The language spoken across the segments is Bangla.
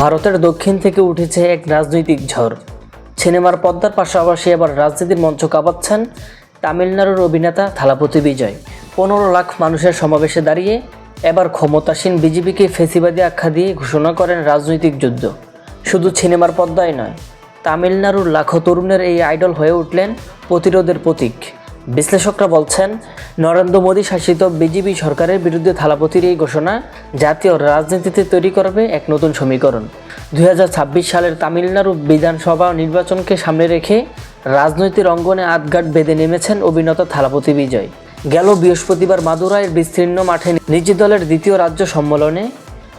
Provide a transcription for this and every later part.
ভারতের দক্ষিণ থেকে উঠেছে এক রাজনৈতিক ঝড়। সিনেমার পদ্মার পাশাপাশি এবার রাজনীতির মঞ্চ কাঁপাচ্ছেন তামিলনাড়ুর অভিনেতা থালাপতি বিজয়। পনেরো লাখ মানুষের সমাবেশে দাঁড়িয়ে এবার ক্ষমতাসীন বিজেপিকে ফেসিবাদী আখ্যা দিয়ে ঘোষণা করেন রাজনৈতিক যুদ্ধ। শুধু সিনেমার পদ্মায় নয়, তামিলনাড়ুর লাখো তরুণের এই আইডল হয়ে উঠলেন প্রতিরোধের প্রতীক। বিশ্লেষকরা বলছেন, নরেন্দ্র মোদী শাসিত বিজেপি সরকারের বিরুদ্ধে থালাপতির এই ঘোষণা জাতীয় রাজনীতিতে তৈরি করবে এক নতুন সমীকরণ। দুই হাজার ছাব্বিশ সালের তামিলনাড়ু বিধানসভা নির্বাচনকে সামনে রেখে রাজনৈতিক অঙ্গনে আটঘাট বেঁধে নেমেছেন অভিনেতা থালাপতি বিজয়। গেল বৃহস্পতিবার মাদুরাইয়ের বিস্তীর্ণ মাঠে নিজ দলের দ্বিতীয় রাজ্য সম্মেলনে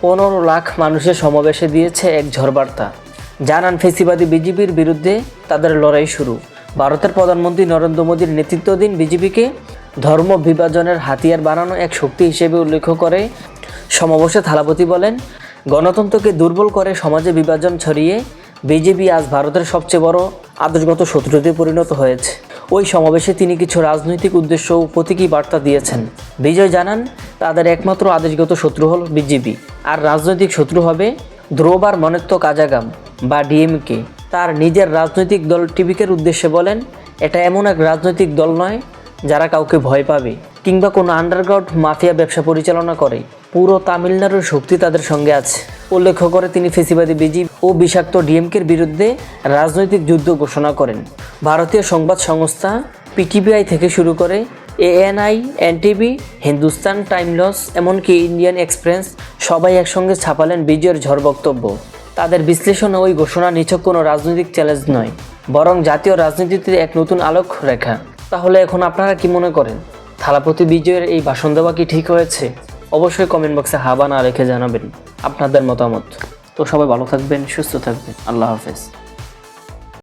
পনেরো লাখ মানুষের সমাবেশে দিয়েছে এক ঝড়বার্তা। জানান ফেসিবাদী বিজেপির বিরুদ্ধে তাদের লড়াই শুরু। ভারতের প্রধানমন্ত্রী নরেন্দ্র মোদীর নেতৃত্বাধীন বিজেপিকে ধর্ম বিভাজনের হাতিয়ার বানানো এক শক্তি হিসেবে উল্লেখ করে সমাবেশে থালাপতি বলেন, গণতন্ত্রকে দুর্বল করে সমাজে বিভাজন ছড়িয়ে বিজেপি আজ ভারতের সবচেয়ে বড় আদর্শগত শত্রুতে পরিণত হয়েছে। ওই সমাবেশে তিনি কিছু রাজনৈতিক উদ্দেশ্য ও প্রতীকী বার্তা দিয়েছেন। বিজয় জানান, তাদের একমাত্র আদেশগত শত্রু হল বিজেপি। আর রাজনৈতিক শত্রু হবে ধ্রুবার মনেত্ব কাজাগাম বা ডিএমকে। তার নিজের রাজনৈতিক দল টিভিকের উদ্দেশ্যে বলেন, এটা এমন এক রাজনৈতিক দল নয় যারা কাউকে ভয় পাবে কিংবা কোনো আন্ডারগ্রাউন্ড মাফিয়া ব্যবসা পরিচালনা করে। পুরো তামিলনাড়ুর শক্তি তাদের সঙ্গে আছে। উল্লেখ করে তিনি ফেসিবাদী বিজেপি ও বিষাক্ত ডিএমকের বিরুদ্ধে রাজনৈতিক যুদ্ধ ঘোষণা করেন। ভারতীয় সংবাদ সংস্থা পিটিভিআই থেকে শুরু করে এএনআই, এনটিভি, হিন্দুস্তান টাইমলস এমনকি ইন্ডিয়ান এক্সপ্রেস সবাই একসঙ্গে ছাপালেন বিজয়ের ঝড় বক্তব্য। তাদের বিশ্লেষণ ওই ঘোষণা নিছক কোনো রাজনৈতিক চ্যালেঞ্জ নয়, বরং জাতীয় রাজনীতিতে এক নতুন আলোক রেখা। তাহলে এখন আপনারা কি মনে করেন, থালাপতি বিজয়ের এই ভাষণ দেওয়া কি ঠিক হয়েছে? অবশ্যই কমেন্ট বক্সে হাবা না রেখে জানাবেন আপনাদের মতামত। তো সবাই ভালো থাকবেন, সুস্থ থাকবেন, আল্লাহ হাফেজ।